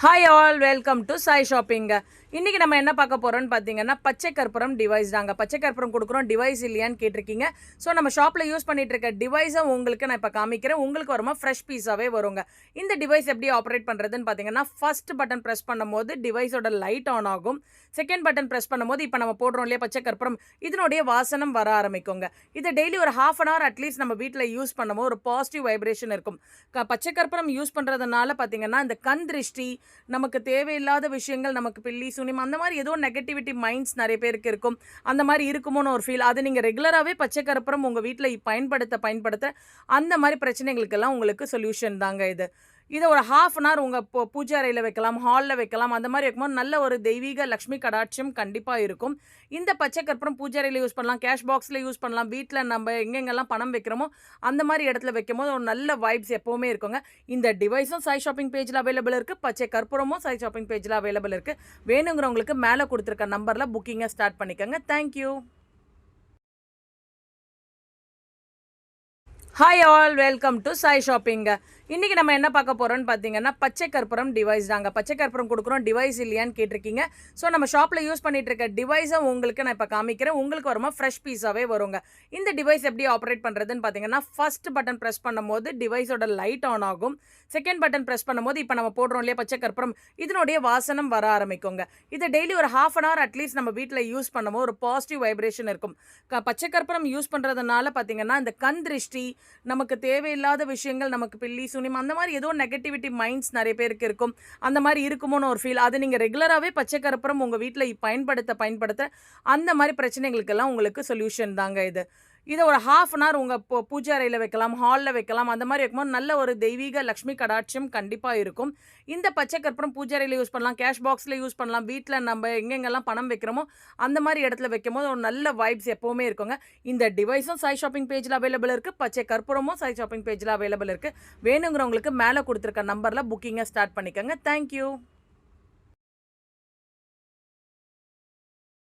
Hi all welcome to Sai shopping இன்றைக்கி நம்ம என்ன பார்க்க போகிறோம்னு பார்த்தீங்கன்னா பச்சை கற்பூரம் டிவைஸ் தாங்க. பச்சை கற்பூரம் கொடுக்குறோம் டிவைஸ் இல்லையான்னு கேட்டிருக்கீங்க. ஸோ நம்ம ஷாப்பில் யூஸ் பண்ணிகிட்டு இருக்க டிவைஸை உங்களுக்கு நான் இப்போ காமிக்கிறேன். உங்களுக்கு வருமா? ஃப்ரெஷ் பீஸாகவே வருங்க. இந்த டிவைஸ் எப்படி ஆப்ரேட் பண்ணுறதுன்னு பார்த்தீங்கன்னா ஃபர்ஸ்ட் பட்டன் ப்ரெஸ் பண்ணும்போது டிவைஸோட லைட் ஆன் ஆகும். செகண்ட் பட்டன் ப்ரெஸ் பண்ணும்போது இப்போ நம்ம போடுறோம் இல்லையா பச்சை கற்பூரம்? இதனுடைய வாசனம் வர ஆரம்பிக்குங்க. இதை டெய்லி ஒரு ஹாஃப் அன் ஹவர் அட்லீஸ்ட் நம்ம வீட்டில் யூஸ் பண்ணும்போது ஒரு பாசிட்டிவ் வைப்ரேஷன் இருக்கும். க- பச்சை கற்பூரம் யூஸ் பண்ணுறதுனால பார்த்தீங்கன்னா இந்த கண் திருஷ்டி நமக்கு தேவையில்லாத விஷயங்கள் நமக்கு பில்லி சுனிம் அந்த மாதிரி ஏதோ நெகட்டிவிட்டி மைண்ட்ஸ் நிறைய பேருக்கு இருக்கும். அந்த மாதிரி இருக்குமோன்னு ஒரு ஃபீல் அது நீங்கள் ரெகுலராகவே பச்சை கற்பூரம் உங்கள் வீட்டில் பயன்படுத்த பயன்படுத்த அந்த மாதிரி பிரச்சனைகளுக்கெல்லாம் உங்களுக்கு சொல்யூஷன் தாங்க இது. இதை ஒரு ஹாஃப் அன் ஹவர் உங்கள் பூ பூஜை அறையில் வைக்கலாம் ஹாலில் வைக்கலாம். அந்த மாதிரி வைக்கும்போது நல்ல ஒரு தெய்வீக லக்ஷ்மி கடாட்சியம் கண்டிப்பாக இருக்கும். இந்த பச்சை கற்பூரம் பூஜை அறையில் யூஸ் பண்ணலாம் கேஷ் பாக்ஸில் யூஸ் பண்ணலாம் வீட்டில் நம்ம எங்கெங்கெல்லாம் பணம் வைக்கிறோமோ அந்த மாதிரி இடத்துல வைக்கும் போது ஒரு நல்ல வைப்ஸ் எப்போவுமே இருக்குங்க. இந்த டிவைஸும் சாய் ஷாப்பிங் பேஜில் அவைலபிள் இருக்குது பச்சை கற்பூரமும் சாய் ஷாப்பிங் பேஜில் அவைலபிள் இருக்குது வேணுங்கிறவங்களுக்கு மேலே கொடுத்துருக்க நம்பரில் புக்கிங்கை ஸ்டார்ட் பண்ணிக்கோங்க. Thank you hi all welcome to Sai shopping இன்றைக்கி நம்ம என்ன பார்க்க போகிறோம்னு பார்த்தீங்கன்னா பச்சை கற்பூரம் டிவைஸ் தாங்க. பச்சை கற்பூரம் கொடுக்குறோம் டிவைஸ் இல்லையான்னு கேட்டிருக்கீங்க. ஸோ நம்ம ஷாப்பில் யூஸ் பண்ணிகிட்டு இருக்க டிவைஸை உங்களுக்கு நான் இப்போ காமிக்கிறேன். உங்களுக்கு வருமா? ஃப்ரெஷ் பீஸாகவே வருங்க. இந்த டிவைஸ் எப்படி ஆப்ரேட் பண்ணுறதுன்னு பார்த்தீங்கன்னா ஃபர்ஸ்ட் பட்டன் ப்ரெஸ் பண்ணும்போது டிவைஸோட லைட் ஆன் ஆகும். செகண்ட் பட்டன் ப்ரெஸ் பண்ணும்போது இப்போ நம்ம போடுறோம் இல்லையா பச்சை கற்பூரம்? இதனுடைய வாசனம் வர ஆரம்பிக்குங்க. இதை டெய்லி ஒரு ஹாஃப் அன் ஹவர் அட்லீஸ்ட் நம்ம வீட்டில் யூஸ் பண்ணும்போது ஒரு பாசிட்டிவ் வைப்ரேஷன் இருக்கும். க- பச்சை கற்பூரம் யூஸ் பண்ணுறதுனால பார்த்தீங்கன்னா இந்த கண் திருஷ்டி நமக்கு தேவையில்லாத விஷயங்கள் நமக்கு பில்லி சுனிம் அந்த மாதிரி ஏதோ நெகட்டிவிட்டி மைண்ட்ஸ் நிறைய பேருக்கு இருக்கும். அந்த மாதிரி இருக்குமோன்னு ஒரு ஃபீல் அது நீங்கள் ரெகுலராகவே பச்சை கற்பூரம் உங்கள் வீட்டில் பயன்படுத்த பயன்படுத்த அந்த மாதிரி பிரச்சனைகளுக்கெல்லாம் உங்களுக்கு சொல்யூஷன் தாங்க இது. இதை ஒரு ஹாஃப் அன் ஹவர் உங்கள் பூஜை அறையில் வைக்கலாம் ஹாலில் வைக்கலாம். அந்த மாதிரி வைக்கும்போது நல்ல ஒரு தெய்வீக லக்ஷ்மி கடாட்சியம் கண்டிப்பாக இருக்கும். இந்த பச்சை கற்பூரம் பூஜை அறையில் யூஸ் பண்ணலாம் கேஷ் பாக்ஸில் யூஸ் பண்ணலாம் வீட்டில் நம்ம எங்கெங்கெல்லாம் பணம் வைக்கிறோமோ அந்த மாதிரி இடத்துல வைக்கும் போது ஒரு நல்ல வைப்ஸ் எப்போவுமே இருக்குங்க. இந்த டிவைஸும் சாய் ஷாப்பிங் பேஜில் அவைலபிள் இருக்குது பச்சை கற்பூரமும் சாய் ஷாப்பிங் பேஜில் அவைலபிள் இருக்குது வேணுங்கிறவங்களுக்கு மேலே கொடுத்துருக்க நம்பரில் புக்கிங்கை ஸ்டார்ட் பண்ணிக்கோங்க. தேங்க்யூ